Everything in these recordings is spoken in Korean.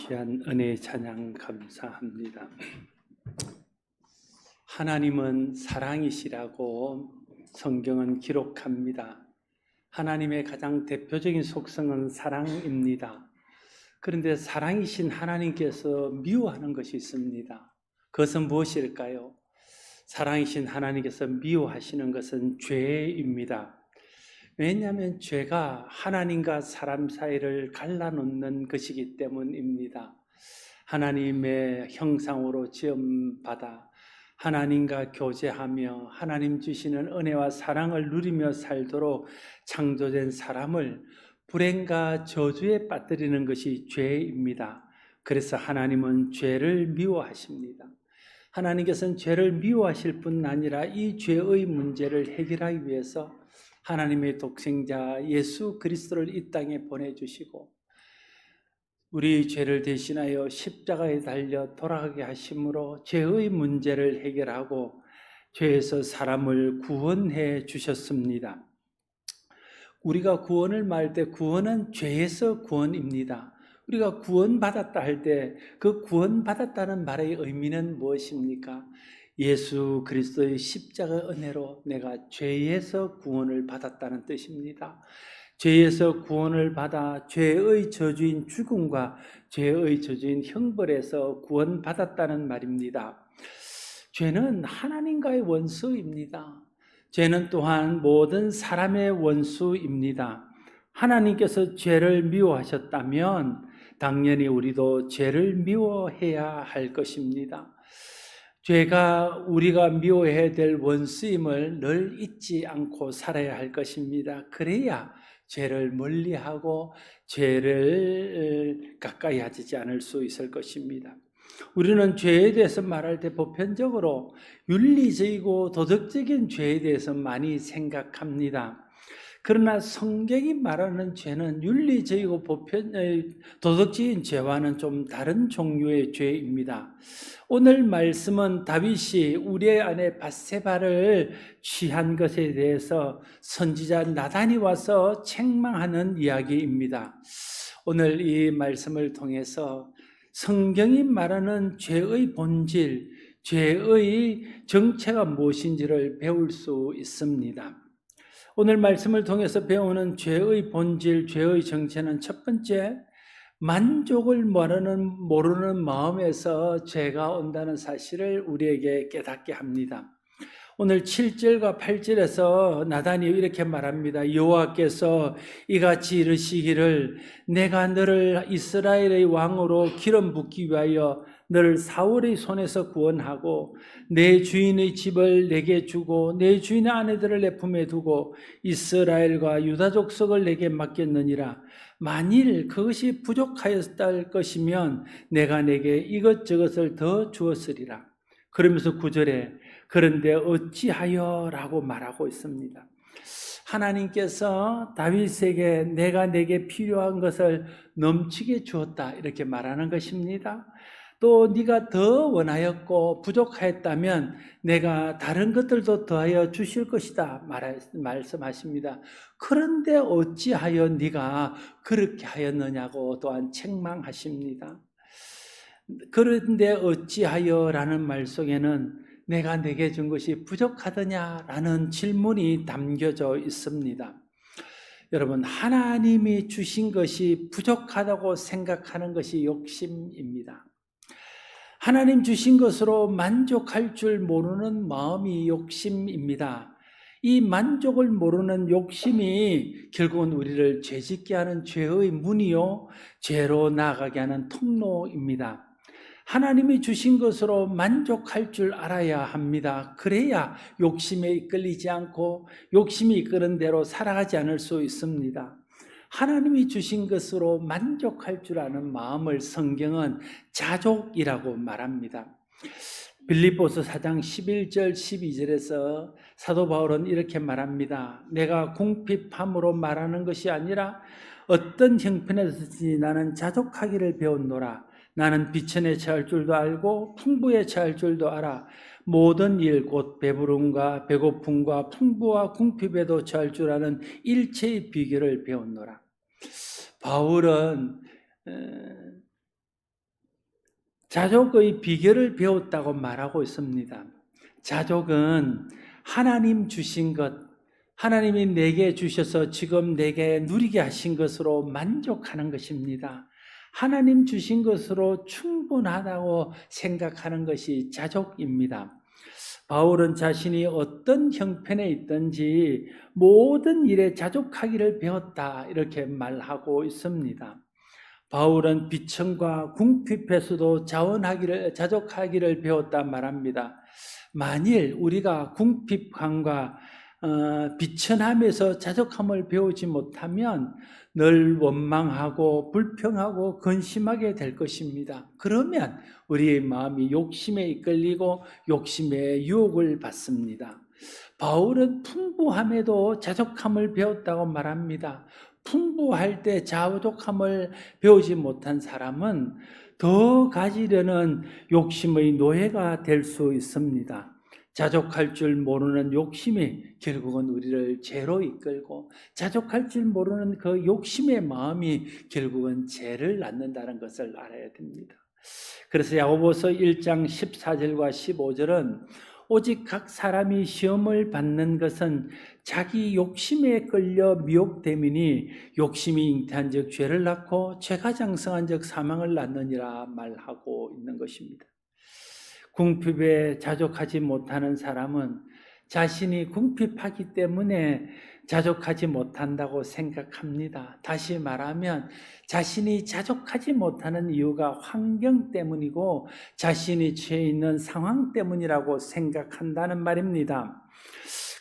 귀한 은혜 찬양 감사합니다. 하나님은 사랑이시라고 성경은 기록합니다. 하나님의 가장 대표적인 속성은 사랑입니다. 그런데 사랑이신 하나님께서 미워하는 것이 있습니다. 그것은 무엇일까요? 사랑이신 하나님께서 미워하시는 것은 죄입니다. 왜냐하면 죄가 하나님과 사람 사이를 갈라놓는 것이기 때문입니다. 하나님의 형상으로 지음받아 하나님과 교제하며 하나님 주시는 은혜와 사랑을 누리며 살도록 창조된 사람을 불행과 저주에 빠뜨리는 것이 죄입니다. 그래서 하나님은 죄를 미워하십니다. 하나님께서는 죄를 미워하실 뿐 아니라 이 죄의 문제를 해결하기 위해서 하나님의 독생자 예수 그리스도를 이 땅에 보내주시고 우리 죄를 대신하여 십자가에 달려 돌아가게 하심으로 죄의 문제를 해결하고 죄에서 사람을 구원해 주셨습니다. 우리가 구원을 말때 구원은 죄에서 구원입니다. 우리가 구원받았다 할 때 그 구원받았다는 말의 의미는 무엇입니까? 예수 그리스도의 십자가 은혜로 내가 죄에서 구원을 받았다는 뜻입니다. 죄에서 구원을 받아 죄의 저주인 죽음과 죄의 저주인 형벌에서 구원받았다는 말입니다. 죄는 하나님과의 원수입니다. 죄는 또한 모든 사람의 원수입니다. 하나님께서 죄를 미워하셨다면 당연히 우리도 죄를 미워해야 할 것입니다. 죄가 우리가 미워해야 될 원수임을 늘 잊지 않고 살아야 할 것입니다. 그래야 죄를 멀리하고 죄를 가까이 하지 않을 수 있을 것입니다. 우리는 죄에 대해서 말할 때 보편적으로 윤리적이고 도덕적인 죄에 대해서 많이 생각합니다. 그러나 성경이 말하는 죄는 윤리적이고 보편 도덕적인 죄와는 좀 다른 종류의 죄입니다. 오늘 말씀은 다윗이 우리의 아내 바세바를 취한 것에 대해서 선지자 나단이 와서 책망하는 이야기입니다. 오늘 이 말씀을 통해서 성경이 말하는 죄의 본질, 죄의 정체가 무엇인지를 배울 수 있습니다. 오늘 말씀을 통해서 배우는 죄의 본질, 죄의 정체는 첫 번째, 만족을 모르는, 모르는 마음에서 죄가 온다는 사실을 우리에게 깨닫게 합니다. 오늘 7절과 8절에서 나단이 이렇게 말합니다. 여호와께서 이같이 이르시기를 내가 너를 이스라엘의 왕으로 기름 붓기 위하여 너를 사울의 손에서 구원하고 내 주인의 집을 내게 주고 내 주인의 아내들을 내 품에 두고 이스라엘과 유다 족속을 내게 맡겼느니라. 만일 그것이 부족하였을 것이면 내가 내게 이것저것을 더 주었으리라. 그러면서 구절에 그런데 어찌하여 라고 말하고 있습니다. 하나님께서 다윗에게 내가 내게 필요한 것을 넘치게 주었다 이렇게 말하는 것입니다 또 네가 더 원하였고 부족하였다면 내가 다른 것들도 더하여 주실 것이다 말씀하십니다. 그런데 어찌하여 네가 그렇게 하였느냐고 또한 책망하십니다. 그런데 어찌하여라는 말 속에는 내가 내게 준 것이 부족하더냐라는 질문이 담겨져 있습니다. 여러분, 하나님이 주신 것이 부족하다고 생각하는 것이 욕심입니다. 하나님 주신 것으로 만족할 줄 모르는 마음이 욕심입니다. 이 만족을 모르는 욕심이 결국은 우리를 죄짓게 하는 죄의 문이요, 죄로 나가게 하는 통로입니다. 하나님이 주신 것으로 만족할 줄 알아야 합니다. 그래야 욕심에 이끌리지 않고 욕심이 이끄는 대로 살아가지 않을 수 있습니다. 하나님이 주신 것으로 만족할 줄 아는 마음을 성경은 자족이라고 말합니다. 빌립보서 4장 11절 12절에서 사도 바울은 이렇게 말합니다. 내가 궁핍함으로 말하는 것이 아니라 어떤 형편에서든지 나는 자족하기를 배웠노라. 나는 비천에 처할 줄도 알고 풍부에 처할 줄도 알아. 모든 일, 곧 배부름과 배고픔과 풍부와 궁핍에도 처할 줄 아는 일체의 비결을 배웠노라. 바울은 자족의 비결을 배웠다고 말하고 있습니다. 자족은 하나님 주신 것, 하나님이 내게 주셔서 지금 내게 누리게 하신 것으로 만족하는 것입니다. 하나님 주신 것으로 충분하다고 생각하는 것이 자족입니다. 바울은 자신이 어떤 형편에 있든지 모든 일에 자족하기를 배웠다 이렇게 말하고 있습니다. 바울은 비천과 궁핍에서도 자원하기를 자족하기를 배웠다 말합니다. 만일 우리가 궁핍함과 어, 비천함에서 자족함을 배우지 못하면 늘 원망하고 불평하고 근심하게 될 것입니다. 그러면 우리의 마음이 욕심에 이끌리고 욕심의 유혹을 받습니다. 바울은 풍부함에도 자족함을 배웠다고 말합니다. 풍부할 때 자족함을 배우지 못한 사람은 더 가지려는 욕심의 노예가 될 수 있습니다. 자족할 줄 모르는 욕심이 결국은 우리를 죄로 이끌고 자족할 줄 모르는 그 욕심의 마음이 결국은 죄를 낳는다는 것을 알아야 됩니다. 그래서 야고보서 1장 14절과 15절은 오직 각 사람이 시험을 받는 것은 자기 욕심에 끌려 미혹됨이니 욕심이 잉태한즉 죄를 낳고 죄가 장성한즉 사망을 낳느니라 말하고 있는 것입니다. 궁핍에 자족하지 못하는 사람은 자신이 궁핍하기 때문에 자족하지 못한다고 생각합니다. 다시 말하면 자신이 자족하지 못하는 이유가 환경 때문이고 자신이 처해 있는 상황 때문이라고 생각한다는 말입니다.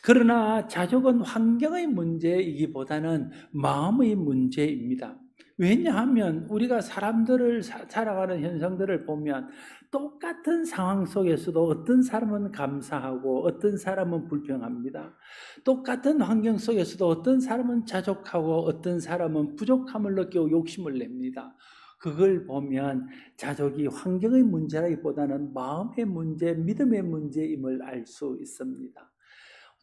그러나 자족은 환경의 문제이기보다는 마음의 문제입니다. 왜냐하면 우리가 사람들을 살아가는 현상들을 보면 똑같은 상황 속에서도 어떤 사람은 감사하고 어떤 사람은 불평합니다. 똑같은 환경 속에서도 어떤 사람은 자족하고 어떤 사람은 부족함을 느끼고 욕심을 냅니다. 그걸 보면 자족이 환경의 문제라기보다는 마음의 문제, 믿음의 문제임을 알 수 있습니다.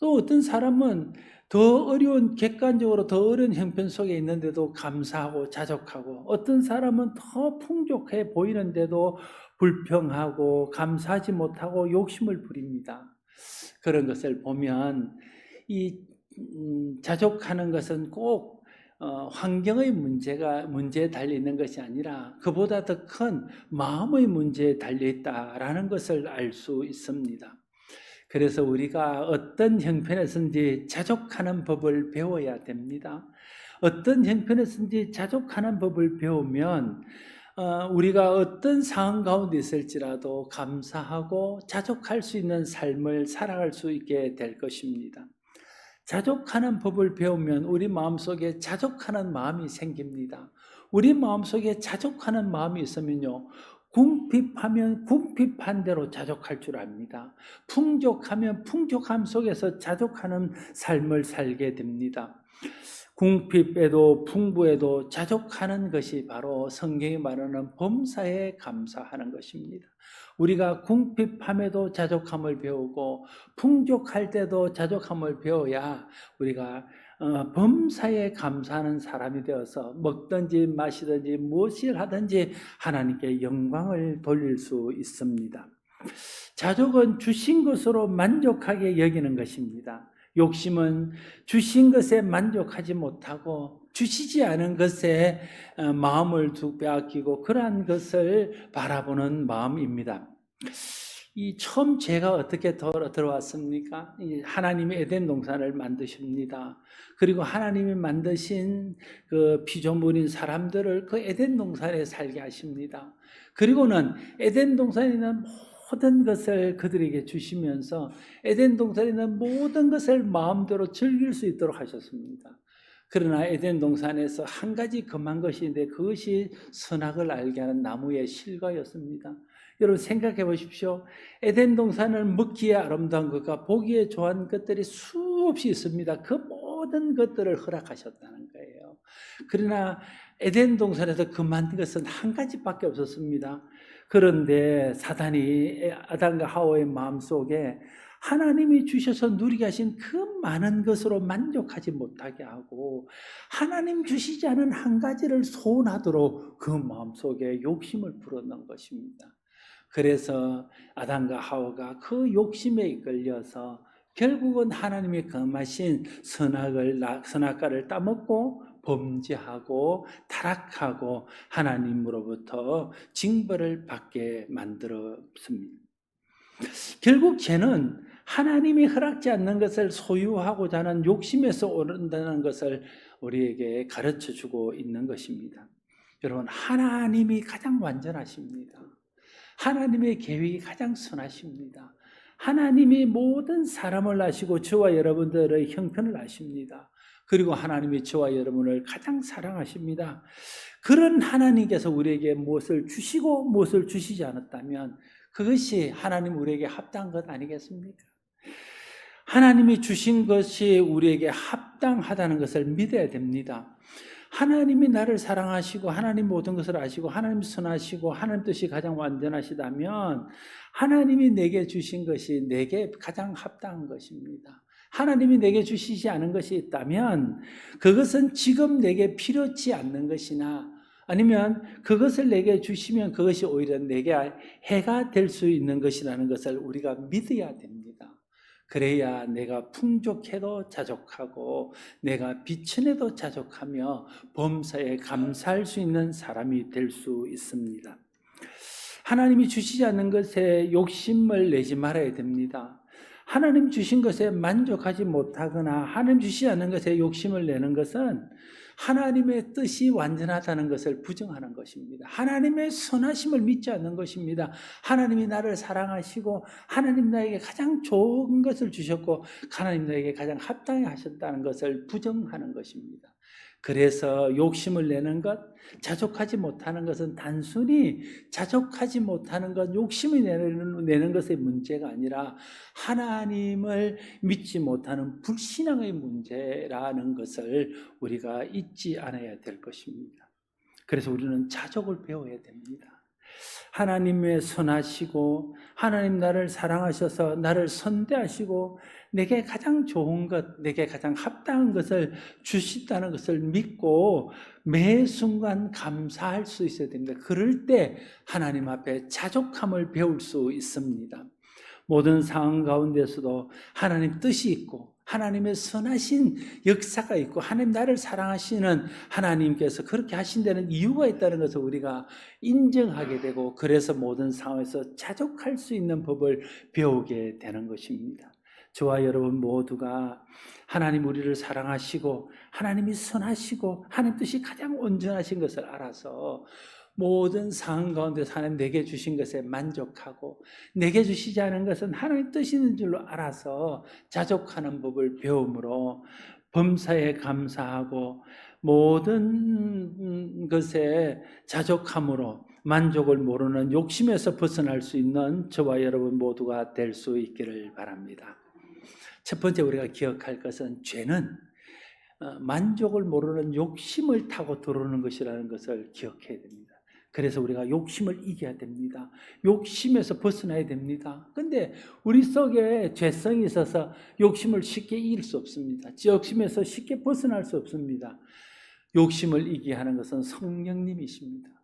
또 어떤 사람은 더 어려운 객관적으로 더 어려운 형편 속에 있는데도 감사하고 자족하고 어떤 사람은 더 풍족해 보이는데도 불평하고 감사하지 못하고 욕심을 부립니다. 그런 것을 보면 이 음, 자족하는 것은 꼭 어, 환경의 문제가 문제에 달려 있는 것이 아니라 그보다 더 큰 마음의 문제에 달려 있다라는 것을 알 수 있습니다. 그래서 우리가 어떤 형편에서든지 자족하는 법을 배워야 됩니다. 어떤 형편에서든지 자족하는 법을 배우면 어, 우리가 어떤 상황 가운데 있을지라도 감사하고 자족할 수 있는 삶을 살아갈 수 있게 될 것입니다. 자족하는 법을 배우면 우리 마음속에 자족하는 마음이 생깁니다. 우리 마음속에 자족하는 마음이 있으면요. 궁핍하면 궁핍한 대로 자족할 줄 압니다. 풍족하면 풍족함 속에서 자족하는 삶을 살게 됩니다. 궁핍에도 풍부에도 자족하는 것이 바로 성경이 말하는 범사에 감사하는 것입니다. 우리가 궁핍함에도 자족함을 배우고 풍족할 때도 자족함을 배워야 우리가 어, 범사에 감사하는 사람이 되어서 먹든지 마시든지 무엇을 하든지 하나님께 영광을 돌릴 수 있습니다. 자족은 주신 것으로 만족하게 여기는 것입니다. 욕심은 주신 것에 만족하지 못하고 주시지 않은 것에 어, 마음을 두 빼앗기고 그러한 것을 바라보는 마음입니다. 이 처음 죄가 어떻게 들어왔습니까? 하나님이 에덴 동산을 만드십니다. 그리고 하나님이 만드신 그 피조물인 사람들을 그 에덴 동산에 살게 하십니다. 그리고는 에덴 동산에 있는 모든 것을 그들에게 주시면서 에덴 동산에 있는 모든 것을 마음대로 즐길 수 있도록 하셨습니다. 그러나 에덴 동산에서 한 가지 금한 것인데 그것이 선악을 알게 하는 나무의 실과였습니다. 여러분 생각해 보십시오. 에덴 동산을 먹기에 아름다운 것과 보기에 좋은 것들이 수없이 있습니다. 그 모든 것들을 허락하셨다는 거예요. 그러나 에덴 동산에서 그만 것은 한 가지밖에 없었습니다. 그런데 사단이 아담과 하와의 마음속에 하나님이 주셔서 누리게 하신 그 많은 것으로 만족하지 못하게 하고 하나님 주시지 않은 한 가지를 소원하도록 그 마음속에 욕심을 불어넣은 것입니다. 그래서 아담과 하와가 그 욕심에 이끌려서 결국은 하나님이 금하신 선악을 선악과를 따먹고 범죄하고 타락하고 하나님으로부터 징벌을 받게 만들었습니다. 결국 죄는 하나님이 허락지 않는 것을 소유하고자 하는 욕심에서 오른다는 것을 우리에게 가르쳐 주고 있는 것입니다. 여러분, 하나님이 가장 완전하십니다. 하나님의 계획이 가장 선하십니다. 하나님이 모든 사람을 아시고 저와 여러분들의 형편을 아십니다. 그리고 하나님이 저와 여러분을 가장 사랑하십니다. 그런 하나님께서 우리에게 무엇을 주시고 무엇을 주시지 않았다면 그것이 하나님 우리에게 합당한 것 아니겠습니까? 하나님이 주신 것이 우리에게 합당하다는 것을 믿어야 됩니다. 하나님이 나를 사랑하시고 하나님 모든 것을 아시고 하나님 선하시고 하나님 뜻이 가장 완전하시다면 하나님이 내게 주신 것이 내게 가장 합당한 것입니다. 하나님이 내게 주시지 않은 것이 있다면 그것은 지금 내게 필요치 않는 것이나 아니면 그것을 내게 주시면 그것이 오히려 내게 해가 될 수 있는 것이라는 것을 우리가 믿어야 됩니다. 그래야 내가 풍족해도 자족하고 내가 비천해도 자족하며 범사에 감사할 수 있는 사람이 될 수 있습니다. 하나님이 주시지 않는 것에 욕심을 내지 말아야 됩니다. 하나님 주신 것에 만족하지 못하거나 하나님 주시지 않는 것에 욕심을 내는 것은 하나님의 뜻이 완전하다는 것을 부정하는 것입니다. 하나님의 선하심을 믿지 않는 것입니다. 하나님이 나를 사랑하시고 하나님 나에게 가장 좋은 것을 주셨고 하나님 나에게 가장 합당히 하셨다는 것을 부정하는 것입니다. 그래서 욕심을 내는 것, 자족하지 못하는 것은 단순히 자족하지 못하는 것, 욕심을 내는, 내는 것의 문제가 아니라 하나님을 믿지 못하는 불신앙의 문제라는 것을 우리가 잊지 않아야 될 것입니다. 그래서 우리는 자족을 배워야 됩니다. 하나님의 선하시고 하나님 나를 사랑하셔서 나를 선대하시고 내게 가장 좋은 것, 내게 가장 합당한 것을 주신다는 것을 믿고 매 순간 감사할 수 있어야 됩니다. 그럴 때 하나님 앞에 자족함을 배울 수 있습니다. 모든 상황 가운데서도 하나님 뜻이 있고 하나님의 선하신 역사가 있고 하나님 나를 사랑하시는 하나님께서 그렇게 하신다는 이유가 있다는 것을 우리가 인정하게 되고 그래서 모든 상황에서 자족할 수 있는 법을 배우게 되는 것입니다. 저와 여러분 모두가 하나님 우리를 사랑하시고 하나님이 선하시고 하나님 뜻이 가장 온전하신 것을 알아서 모든 상황 가운데 하나님 내게 주신 것에 만족하고 내게 주시지 않은 것은 하나님 뜻이는 줄로 알아서 자족하는 법을 배움으로 범사에 감사하고 모든 것에 자족함으로 만족을 모르는 욕심에서 벗어날 수 있는 저와 여러분 모두가 될 수 있기를 바랍니다. 첫 번째 우리가 기억할 것은 죄는 어, 만족을 모르는 욕심을 타고 들어오는 것이라는 것을 기억해야 됩니다. 그래서 우리가 욕심을 이겨야 됩니다. 욕심에서 벗어나야 됩니다. 근데 우리 속에 죄성이 있어서 욕심을 쉽게 이길 수 없습니다. 욕심에서 쉽게 벗어날 수 없습니다. 욕심을 이기게 하는 것은 성령님이십니다.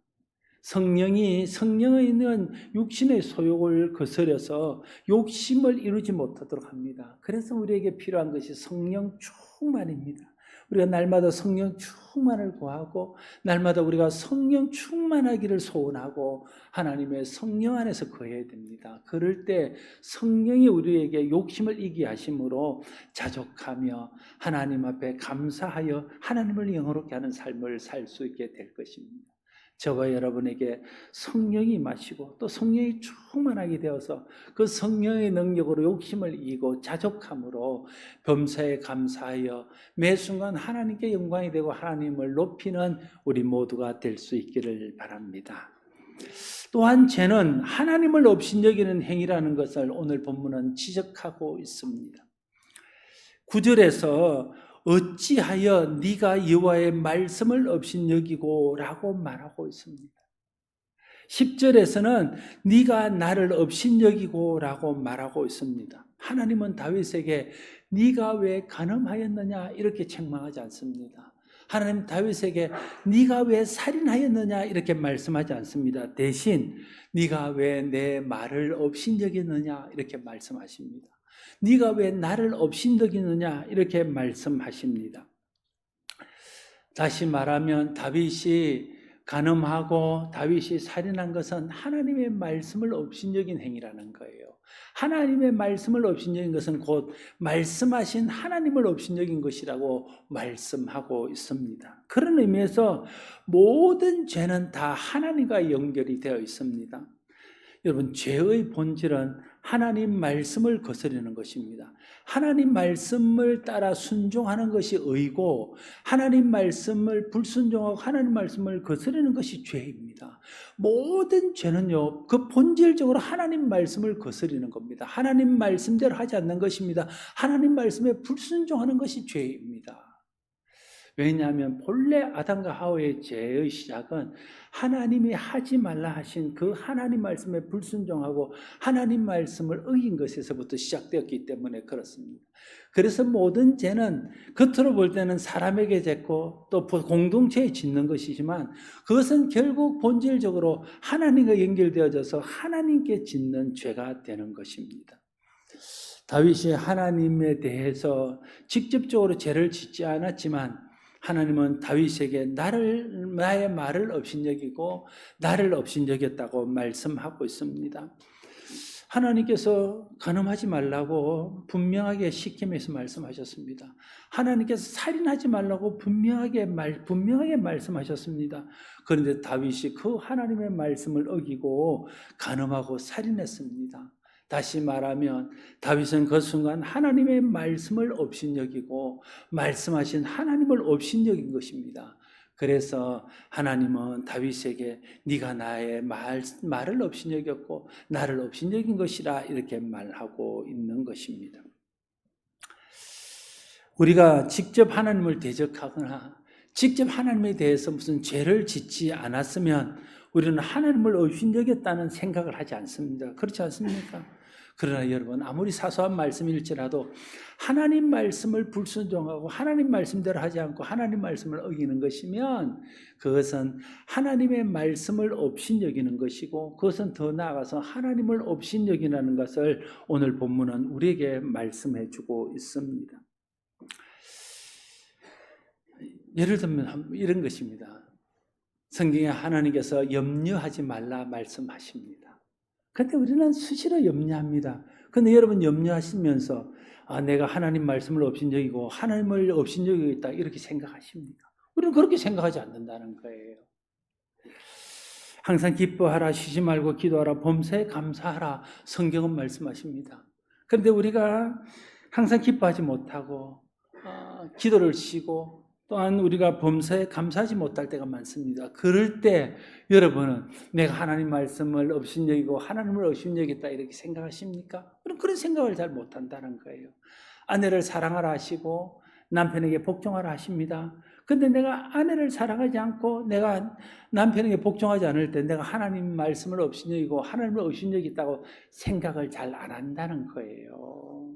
성령이 성령에 있는 육신의 소욕을 거스려서 욕심을 이루지 못하도록 합니다. 그래서 우리에게 필요한 것이 성령 충만입니다. 우리가 날마다 성령 충만을 구하고 날마다 우리가 성령 충만하기를 소원하고 하나님의 성령 안에서 거해야 됩니다. 그럴 때 성령이 우리에게 욕심을 이기 하심으로 자족하며 하나님 앞에 감사하여 하나님을 영어롭게 하는 삶을 살 수 있게 될 것입니다. 저와 여러분에게 성령이 마시고 또 성령이 충만하게 되어서 그 성령의 능력으로 욕심을 이기고 자족함으로 범사에 감사하여 매 순간 하나님께 영광이 되고 하나님을 높이는 우리 모두가 될 수 있기를 바랍니다. 또한 죄는 하나님을 업신여기는 행위라는 것을 오늘 본문은 지적하고 있습니다. 9절에서 어찌하여 네가 여호와의 말씀을 없인 여기고라고 말하고 있습니다. 10절에서는 네가 나를 없인 여기고라고 말하고 있습니다. 하나님은 다윗에게 네가 왜 간음하였느냐 이렇게 책망하지 않습니다. 하나님 다윗에게 네가 왜 살인하였느냐 이렇게 말씀하지 않습니다. 대신 네가 왜 내 말을 업신여겼느냐 이렇게 말씀하십니다. 네가 왜 나를 업신여기느냐 이렇게 말씀하십니다. 다시 말하면 다윗이 간음하고 다윗이 살인한 것은 하나님의 말씀을 업신여긴 행위라는 거예요. 하나님의 말씀을 업신여긴 것은 곧 말씀하신 하나님을 업신여긴 것이라고 말씀하고 있습니다. 그런 의미에서 모든 죄는 다 하나님과 연결이 되어 있습니다. 여러분, 죄의 본질은 하나님 말씀을 거스르는 것입니다. 하나님 말씀을 따라 순종하는 것이 의고, 하나님 말씀을 불순종하고 하나님 말씀을 거스르는 것이 죄입니다. 모든 죄는요, 그 본질적으로 하나님 말씀을 거스르는 겁니다. 하나님 말씀대로 하지 않는 것입니다. 하나님 말씀에 불순종하는 것이 죄입니다. 왜냐하면 본래 아담과 하와의 죄의 시작은 하나님이 하지 말라 하신 그 하나님 말씀에 불순종하고 하나님 말씀을 어긴 것에서부터 시작되었기 때문에 그렇습니다. 그래서 모든 죄는 겉으로 볼 때는 사람에게 짓고 또 공동체에 짓는 것이지만 그것은 결국 본질적으로 하나님과 연결되어져서 하나님께 짓는 죄가 되는 것입니다. 다윗이 하나님에 대해서 직접적으로 죄를 짓지 않았지만 하나님은 다윗에게 나를 나의 말을 업신여기고 나를 업신여겼다고 말씀하고 있습니다. 하나님께서 간음하지 말라고 분명하게 시킴에서 말씀하셨습니다. 하나님께서 살인하지 말라고 분명하게 말 분명하게 말씀하셨습니다. 그런데 다윗이 그 하나님의 말씀을 어기고 간음하고 살인했습니다. 다시 말하면 다윗은 그 순간 하나님의 말씀을 업신여기고 말씀하신 하나님을 업신여긴 것입니다. 그래서 하나님은 다윗에게 네가 나의 말, 말을 업신여겼고 나를 업신여긴 것이라 이렇게 말하고 있는 것입니다. 우리가 직접 하나님을 대적하거나 직접 하나님에 대해서 무슨 죄를 짓지 않았으면 우리는 하나님을 업신여겼다는 생각을 하지 않습니다. 그렇지 않습니까? 그러나 여러분 아무리 사소한 말씀일지라도 하나님 말씀을 불순종하고 하나님 말씀대로 하지 않고 하나님 말씀을 어기는 것이면 그것은 하나님의 말씀을 업신여기는 것이고 그것은 더 나아가서 하나님을 업신여기라는 것을 오늘 본문은 우리에게 말씀해 주고 있습니다. 예를 들면 이런 것입니다. 성경에 하나님께서 염려하지 말라 말씀하십니다. 근데 우리는 수시로 염려합니다. 근데 여러분 염려하시면서 아, 내가 하나님 말씀을 업신여기고 하나님을 업신여기고 있다 이렇게 생각하십니까? 우리는 그렇게 생각하지 않는다는 거예요. 항상 기뻐하라, 쉬지 말고 기도하라, 범사에 감사하라. 성경은 말씀하십니다. 그런데 우리가 항상 기뻐하지 못하고 어, 기도를 쉬고 또한 우리가 범사에 감사하지 못할 때가 많습니다. 그럴 때 여러분은 내가 하나님 말씀을 업신여기고 하나님을 업신여기다 이렇게 생각하십니까? 그럼 그런 생각을 잘 못한다는 거예요. 아내를 사랑하라 하시고 남편에게 복종하라 하십니다. 근데 내가 아내를 사랑하지 않고 내가 남편에게 복종하지 않을 때 내가 하나님 말씀을 업신여기고 하나님을 업신여기다고 생각을 잘 안 한다는 거예요.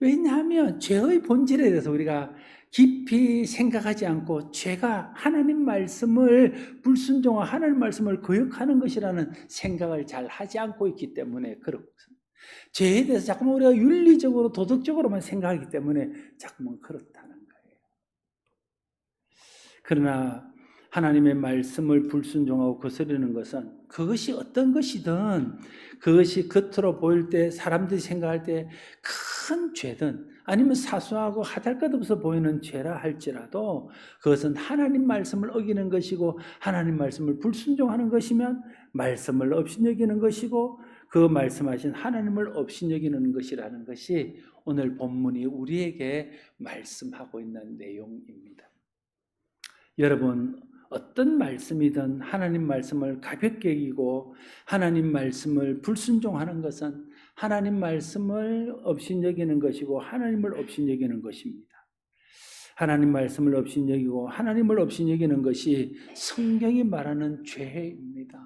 왜냐하면 죄의 본질에 대해서 우리가 깊이 생각하지 않고 죄가 하나님 말씀을 불순종하 하나님 말씀을 거역하는 것이라는 생각을 잘 하지 않고 있기 때문에 그렇습니다. 죄에 대해서 자꾸만 우리가 윤리적으로 도덕적으로만 생각하기 때문에 자꾸만 그렇다는 거예요. 그러나 하나님의 말씀을 불순종하고 거스르는 것은 그것이 어떤 것이든 그것이 겉으로 보일 때 사람들이 생각할 때 큰 죄든 아니면 사소하고 하달 것 없어 보이는 죄라 할지라도 그것은 하나님 말씀을 어기는 것이고 하나님 말씀을 불순종하는 것이면 말씀을 업신여기는 것이고 그 말씀하신 하나님을 업신여기는 것이라는 것이 오늘 본문이 우리에게 말씀하고 있는 내용입니다. 여러분 어떤 말씀이든 하나님 말씀을 가볍게 여기고 하나님 말씀을 불순종하는 것은 하나님 말씀을 업신여기는 것이고 하나님을 업신여기는 것입니다. 하나님 말씀을 업신여기고 하나님을 업신여기는 것이 성경이 말하는 죄입니다.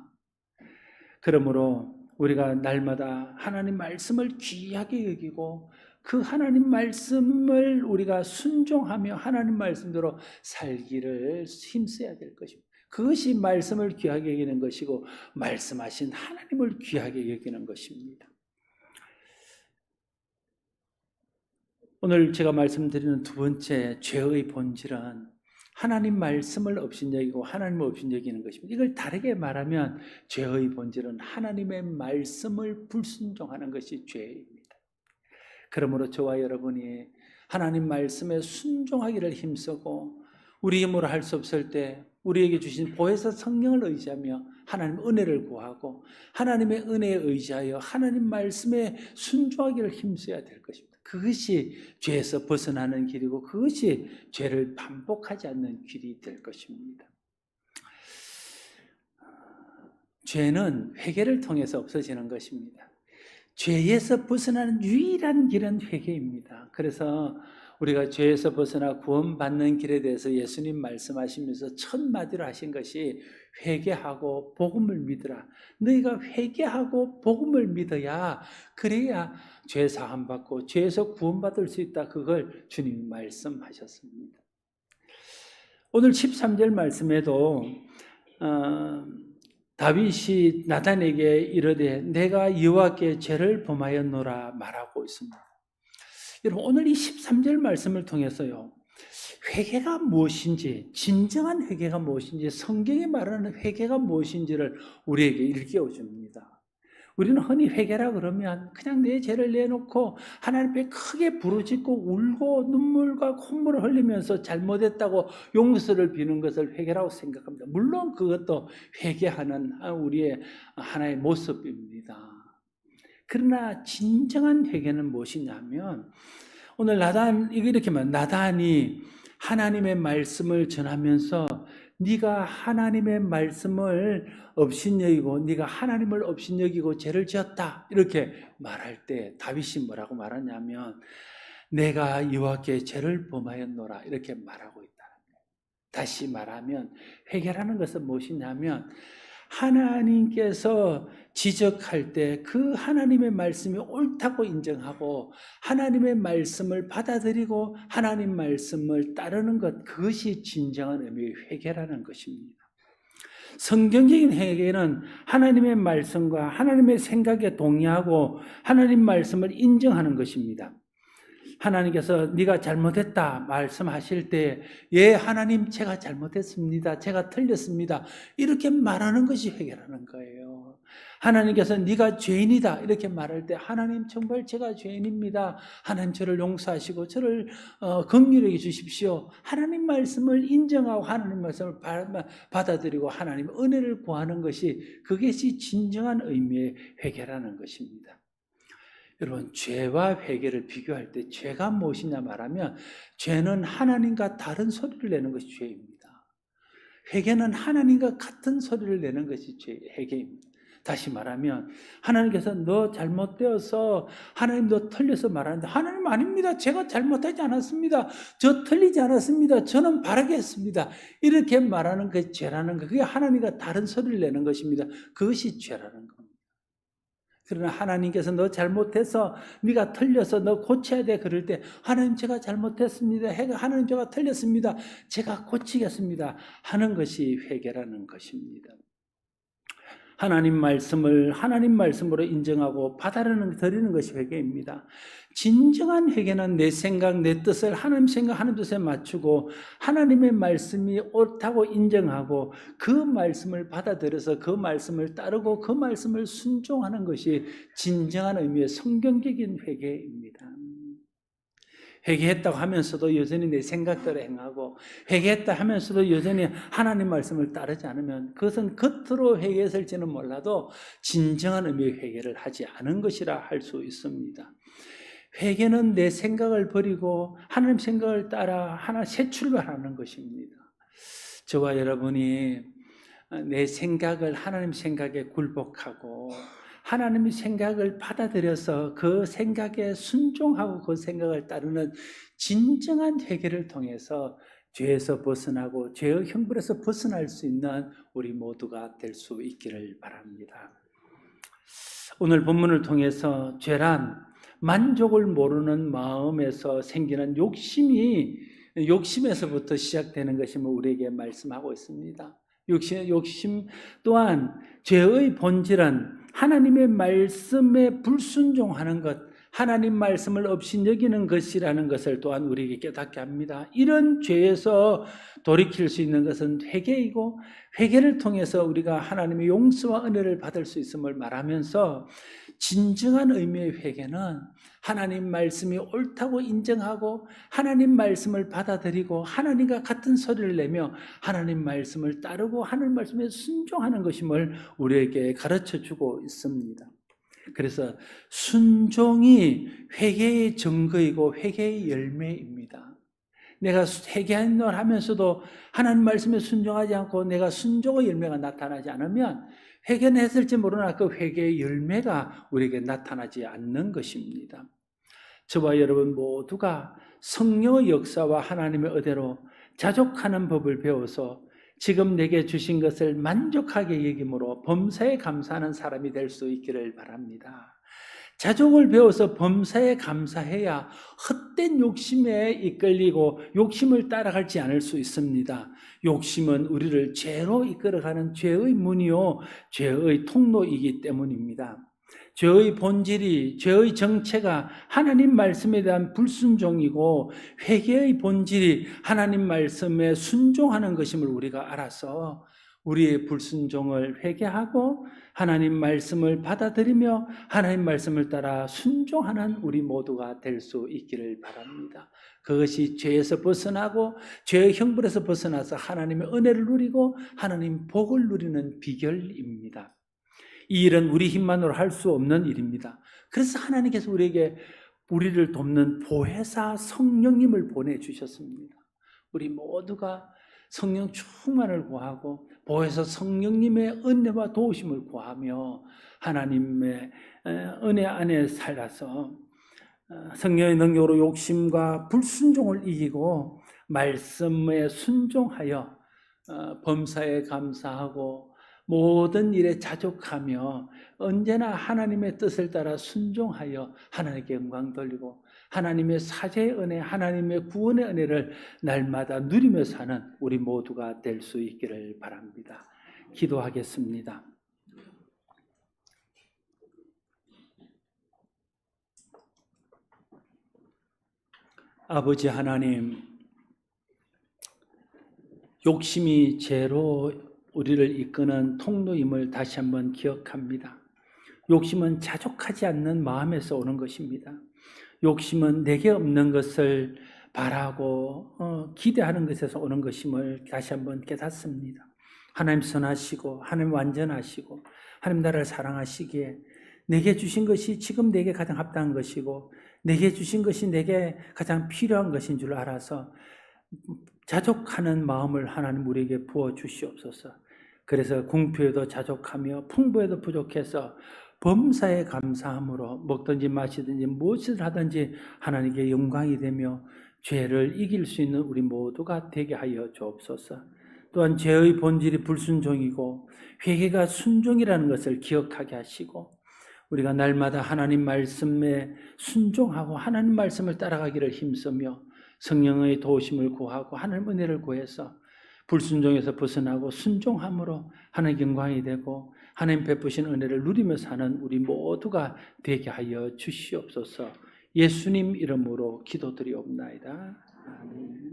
그러므로 우리가 날마다 하나님 말씀을 귀하게 여기고 그 하나님 말씀을 우리가 순종하며 하나님 말씀대로 살기를 힘써야 될 것입니다. 그것이 말씀을 귀하게 여기는 것이고 말씀하신 하나님을 귀하게 여기는 것입니다. 오늘 제가 말씀드리는 두 번째 죄의 본질은 하나님 말씀을 업신여기고 하나님을 업신여기는 것입니다. 이걸 다르게 말하면 죄의 본질은 하나님의 말씀을 불순종하는 것이 죄입니다. 그러므로 저와 여러분이 하나님 말씀에 순종하기를 힘쓰고 우리 힘으로 할 수 없을 때 우리에게 주신 보혜사 성령을 의지하며 하나님 은혜를 구하고 하나님의 은혜에 의지하여 하나님 말씀에 순종하기를 힘써야 될 것입니다. 그것이 죄에서 벗어나는 길이고 그것이 죄를 반복하지 않는 길이 될 것입니다. 죄는 회개를 통해서 없어지는 것입니다. 죄에서 벗어나는 유일한 길은 회개입니다. 그래서 우리가 죄에서 벗어나 구원받는 길에 대해서 예수님 말씀하시면서 첫 마디로 하신 것이 회개하고 복음을 믿으라. 너희가 회개하고 복음을 믿어야 그래야 죄 사함 받고 죄에서 구원받을 수 있다. 그걸 주님이 말씀하셨습니다. 오늘 13절 말씀에도 어, 다윗이 나단에게 이르되 내가 여호와께 죄를 범하였노라 말하고 있습니다. 여러분 오늘 이 13절 말씀을 통해서요. 회개가 무엇인지, 진정한 회개가 무엇인지, 성경이 말하는 회개가 무엇인지를 우리에게 일깨워 줍니다. 우리는 흔히 회개라 그러면 그냥 내 죄를 내놓고 하나님 앞에 크게 부르짖고 울고 눈물과 콧물을 흘리면서 잘못했다고 용서를 비는 것을 회개라고 생각합니다. 물론 그것도 회개하는 우리의 하나의 모습입니다. 그러나 진정한 회개는 무엇이냐면 오늘 나단 이렇게 말 나단이 하나님의 말씀을 전하면서 네가 하나님의 말씀을 업신여기고 네가 하나님을 업신여기고 죄를 지었다 이렇게 말할 때 다윗이 뭐라고 말하냐면 내가 여호와께 죄를 범하였노라 이렇게 말하고 있다. 다시 말하면 회개라는 것은 무엇이냐면 하나님께서 지적할 때 그 하나님의 말씀이 옳다고 인정하고 하나님의 말씀을 받아들이고 하나님 말씀을 따르는 것 그것이 진정한 의미의 회개라는 것입니다. 성경적인 회개는 하나님의 말씀과 하나님의 생각에 동의하고 하나님 말씀을 인정하는 것입니다. 하나님께서 네가 잘못했다 말씀하실 때 예 하나님 제가 잘못했습니다. 제가 틀렸습니다. 이렇게 말하는 것이 회개라는 거예요. 하나님께서 네가 죄인이다 이렇게 말할 때 하나님 정말 제가 죄인입니다. 하나님 저를 용서하시고 저를 어, 긍휼하게 주십시오. 하나님 말씀을 인정하고 하나님 말씀을 받아들이고 하나님 은혜를 구하는 것이 그것이 진정한 의미의 회개라는 것입니다. 여러분 죄와 회개를 비교할 때 죄가 무엇이냐 말하면 죄는 하나님과 다른 소리를 내는 것이 죄입니다. 회개는 하나님과 같은 소리를 내는 것이 죄, 회개입니다. 다시 말하면 하나님께서 너 잘못되어서 하나님 너 틀려서 말하는데 하나님 아닙니다. 제가 잘못하지 않았습니다. 저 틀리지 않았습니다. 저는 바르게 했습니다. 이렇게 말하는 그 죄라는 거 그게 하나님과 다른 소리를 내는 것입니다. 그것이 죄라는 겁니다. 그러나 하나님께서 너 잘못해서 네가 틀려서 너 고쳐야 돼 그럴 때 하나님 제가 잘못했습니다. 하나님 제가 틀렸습니다. 제가 고치겠습니다. 하는 것이 회개라는 것입니다. 하나님 말씀을 하나님 말씀으로 인정하고 받아들이는 드리는 것이 회개입니다. 진정한 회개는 내 생각, 내 뜻을 하나님 생각, 하나님 뜻에 맞추고 하나님의 말씀이 옳다고 인정하고 그 말씀을 받아들여서 그 말씀을 따르고 그 말씀을 순종하는 것이 진정한 의미의 성경적인 회개입니다. 회개했다고 하면서도 여전히 내 생각대로 행하고 회개했다 하면서도 여전히 하나님 말씀을 따르지 않으면 그것은 겉으로 회개했을지는 몰라도 진정한 의미의 회개를 하지 않은 것이라 할 수 있습니다. 회개는 내 생각을 버리고 하나님 생각을 따라 하나 새 출발하는 것입니다. 저와 여러분이 내 생각을 하나님 생각에 굴복하고 하나님의 생각을 받아들여서 그 생각에 순종하고 그 생각을 따르는 진정한 회개를 통해서 죄에서 벗어나고 죄의 형벌에서 벗어날 수 있는 우리 모두가 될 수 있기를 바랍니다. 오늘 본문을 통해서 죄란 만족을 모르는 마음에서 생기는 욕심이 욕심에서부터 시작되는 것임을 우리에게 말씀하고 있습니다. 욕심, 욕심 또한 죄의 본질은 하나님의 말씀에 불순종하는 것, 하나님 말씀을 없이 여기는 것이라는 것을 또한 우리에게 깨닫게 합니다. 이런 죄에서 돌이킬 수 있는 것은 회개이고 회개를 통해서 우리가 하나님의 용서와 은혜를 받을 수 있음을 말하면서 진정한 의미의 회개는 하나님 말씀이 옳다고 인정하고 하나님 말씀을 받아들이고 하나님과 같은 소리를 내며 하나님 말씀을 따르고 하나님 말씀에 순종하는 것임을 우리에게 가르쳐 주고 있습니다. 그래서 순종이 회개의 증거이고 회개의 열매입니다. 내가 회개한을 하면서도 하나님 말씀에 순종하지 않고 내가 순종의 열매가 나타나지 않으면 회개는 했을지 모르나 그 회개의 열매가 우리에게 나타나지 않는 것입니다. 저와 여러분 모두가 성령의 역사와 하나님의 의대로 자족하는 법을 배워서 지금 내게 주신 것을 만족하게 여김으로 범사에 감사하는 사람이 될 수 있기를 바랍니다. 자족을 배워서 범사에 감사해야 헛된 욕심에 이끌리고 욕심을 따라가지 않을 수 있습니다. 욕심은 우리를 죄로 이끌어가는 죄의 문이요, 죄의 통로이기 때문입니다. 죄의 본질이, 죄의 정체가 하나님 말씀에 대한 불순종이고, 회개의 본질이 하나님 말씀에 순종하는 것임을 우리가 알아서 우리의 불순종을 회개하고 하나님 말씀을 받아들이며 하나님 말씀을 따라 순종하는 우리 모두가 될 수 있기를 바랍니다. 그것이 죄에서 벗어나고 죄의 형벌에서 벗어나서 하나님의 은혜를 누리고 하나님 복을 누리는 비결입니다. 이 일은 우리 힘만으로 할 수 없는 일입니다. 그래서 하나님께서 우리에게 우리를 돕는 보혜사 성령님을 보내주셨습니다. 우리 모두가 성령 충만을 구하고 보혜사 성령님의 은혜와 도우심을 구하며 하나님의 은혜 안에 살아서 어, 성령의 능력으로 욕심과 불순종을 이기고 말씀에 순종하여 어, 범사에 감사하고 모든 일에 자족하며 언제나 하나님의 뜻을 따라 순종하여 하나님께 영광 돌리고 하나님의 사제의 은혜, 하나님의 구원의 은혜를 날마다 누리며 사는 우리 모두가 될 수 있기를 바랍니다. 기도하겠습니다. 아버지 하나님, 욕심이 죄로 우리를 이끄는 통로임을 다시 한번 기억합니다. 욕심은 자족하지 않는 마음에서 오는 것입니다. 욕심은 내게 없는 것을 바라고 어, 기대하는 것에서 오는 것임을 다시 한번 깨닫습니다. 하나님 선하시고 하나님 완전하시고 하나님 나라를 사랑하시기에 내게 주신 것이 지금 내게 가장 합당한 것이고 내게 주신 것이 내게 가장 필요한 것인 줄 알아서 자족하는 마음을 하나님 우리에게 부어 주시옵소서. 그래서 궁표에도 자족하며 풍부에도 부족해서 범사에 감사함으로 먹든지 마시든지 무엇을 하든지 하나님께 영광이 되며 죄를 이길 수 있는 우리 모두가 되게 하여 주옵소서. 또한 죄의 본질이 불순종이고 회개가 순종이라는 것을 기억하게 하시고 우리가 날마다 하나님 말씀에 순종하고 하나님 말씀을 따라가기를 힘쓰며 성령의 도우심을 구하고 하나님 은혜를 구해서 불순종에서 벗어나고 순종함으로 하나님 영광이 되고 하나님 베푸신 은혜를 누리며 사는 우리 모두가 되게 하여 주시옵소서. 예수님 이름으로 기도드리옵나이다. 아멘.